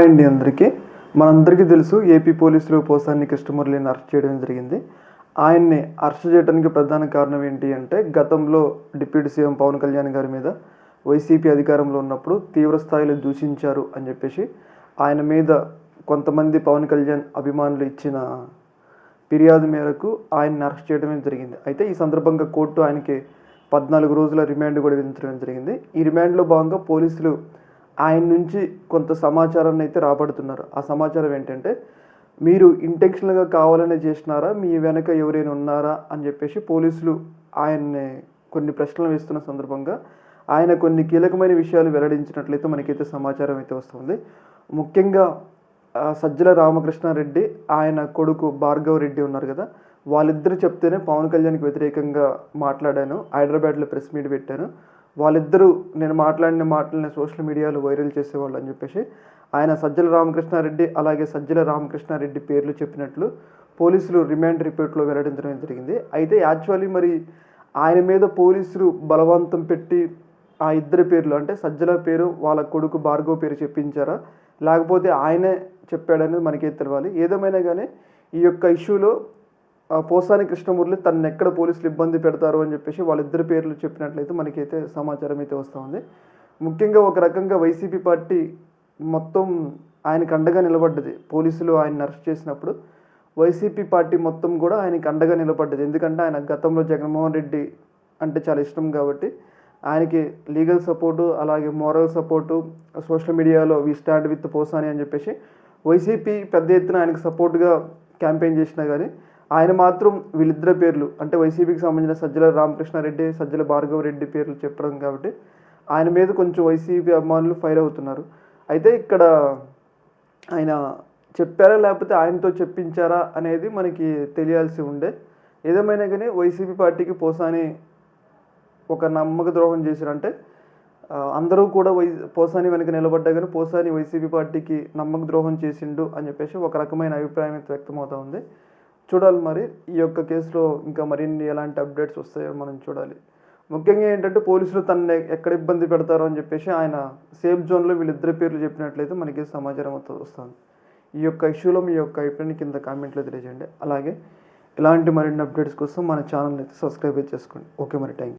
Hi అండి అందరికీ. మనందరికీ తెలుసు ఏపీ పోలీసులు పోసాన్ని కృష్ణమురళిని అరెస్ట్ చేయడం జరిగింది. ఆయన్ని అరెస్ట్ చేయడానికి ప్రధాన కారణం ఏంటి అంటే గతంలో డిప్యూటీ సీఎం పవన్ కళ్యాణ్ గారి మీద వైసీపీ అధికారంలో ఉన్నప్పుడు తీవ్ర స్థాయిలో దూషించారు అని చెప్పేసి ఆయన మీద కొంతమంది పవన్ కళ్యాణ్ అభిమానులు ఇచ్చిన ఫిర్యాదు మేరకు ఆయన్ని అరెస్ట్ చేయడమే జరిగింది. అయితే ఈ సందర్భంగా కోర్టు ఆయనకి పద్నాలుగు రోజుల రిమాండ్ కూడా విధించడం జరిగింది. ఈ రిమాండ్లో భాగంగా పోలీసులు ఆయన నుంచి కొంత సమాచారాన్ని అయితే రాబడుతున్నారు. ఆ సమాచారం ఏంటంటే మీరు ఇంటెన్షనల్గా కావాలనే చేసినారా మీ వెనక ఎవరైనా ఉన్నారా? అని చెప్పేసి పోలీసులు ఆయన్ని కొన్ని ప్రశ్నలు వేస్తున్న సందర్భంగా ఆయన కొన్ని కీలకమైన విషయాలు వెల్లడించినట్లయితే మనకైతే సమాచారం అయితే వస్తుంది. ముఖ్యంగా సజ్జల రామకృష్ణారెడ్డి ఆయన కొడుకు భార్గవ్ రెడ్డి ఉన్నారు కదా వాళ్ళిద్దరు చెప్తేనే పవన్ కళ్యాణ్కి వ్యతిరేకంగా మాట్లాడాను. హైదరాబాద్లో ప్రెస్ మీట్ పెట్టాను. వాళ్ళిద్దరూ నేను మాట్లాడిన మాటలని సోషల్ మీడియాలో వైరల్ చేసేవాళ్ళు అని చెప్పేసి ఆయన సజ్జల రామకృష్ణారెడ్డి అలాగే సజ్జల రామకృష్ణారెడ్డి పేర్లు చెప్పినట్లు పోలీసులు రిమాండ్ రిపోర్ట్లో వెల్లడించడం జరిగింది. అయితే యాక్చువల్లీ మరి ఆయన మీద పోలీసులు బలవంతం పెట్టి ఆ ఇద్దరి పేర్లు అంటే సజ్జల పేరు వాళ్ళ కొడుకు భార్గవ్ పేరు చెప్పించారా? లేకపోతే ఆయనే చెప్పాడనేది మనకే తెలవాలి. ఏదేమైనా కానీ ఈ యొక్క ఇష్యూలో పోసాని కృష్ణమూర్తి తనని ఎక్కడ పోలీసులు ఇబ్బంది పెడతారు అని చెప్పేసి వాళ్ళిద్దరి పేర్లు చెప్పినట్లయితే మనకైతే సమాచారం అయితే వస్తుంది ముఖ్యంగా ఒక రకంగా వైసీపీ పార్టీ మొత్తం ఆయనకు అండగా నిలబడ్డది. పోలీసులు ఆయన అరెస్ట్ చేసినప్పుడు వైసీపీ పార్టీ మొత్తం కూడా ఆయనకు అండగా నిలబడ్డది. ఎందుకంటే ఆయన గతంలో జగన్మోహన్ రెడ్డి అంటే చాలా ఇష్టం కాబట్టి ఆయనకి లీగల్ సపోర్టు అలాగే మోరల్ సపోర్టు సోషల్ మీడియాలో వి స్టాండ్ విత్ పోసాని అని చెప్పేసి వైసీపీ పెద్ద ఎత్తున ఆయనకు సపోర్ట్గా క్యాంపెయిన్ చేసినా కానీ ఆయన మాత్రం వీళ్ళిద్దరి పేర్లు అంటే వైసీపీకి సంబంధించిన సజ్జల రామకృష్ణారెడ్డి సజ్జల భార్గవ రెడ్డి పేర్లు చెప్పడం కాబట్టి ఆయన మీద కొంచెం వైసీపీ అభిమానులు ఫైర్ అవుతున్నారు. అయితే ఇక్కడ ఆయన చెప్పారా లేకపోతే ఆయనతో చెప్పించారా అనేది మనకి తెలియాల్సి ఉండే. ఏదేమైనా కానీ వైసీపీ పార్టీకి పోసాని ఒక నమ్మక ద్రోహం చేశారంటే అందరూ కూడా వై పోసాని వెనక నిలబడ్డా కానీ పోసాని వైసీపీ పార్టీకి నమ్మక ద్రోహం చేసిండు అని చెప్పేసి ఒక రకమైన అభిప్రాయం అయితే వ్యక్తమవుతా ఉంది. చూడాలి మరి. ఈ యొక్క కేసులో ఇంకా మరిన్ని ఎలాంటి అప్డేట్స్ వస్తాయో మనం చూడాలి. ముఖ్యంగా ఏంటంటే పోలీసులు తనని ఎక్కడ ఇబ్బంది పెడతారో అని చెప్పేసి ఆయన సేఫ్ జోన్లో వీళ్ళిద్దరి పేర్లు చెప్పినట్లయితే మనకి సమాచారం వస్తుంది. ఈ యొక్క ఇష్యూలో మీ యొక్క అభిప్రాయాన్ని కింద కామెంట్లో తెలియజేయండి. అలాగే ఇలాంటి మరిన్ని అప్డేట్స్ కోసం మన ఛానల్ని అయితే సబ్స్క్రైబ్ చేసుకోండి ఓకే మరి థ్యాంక్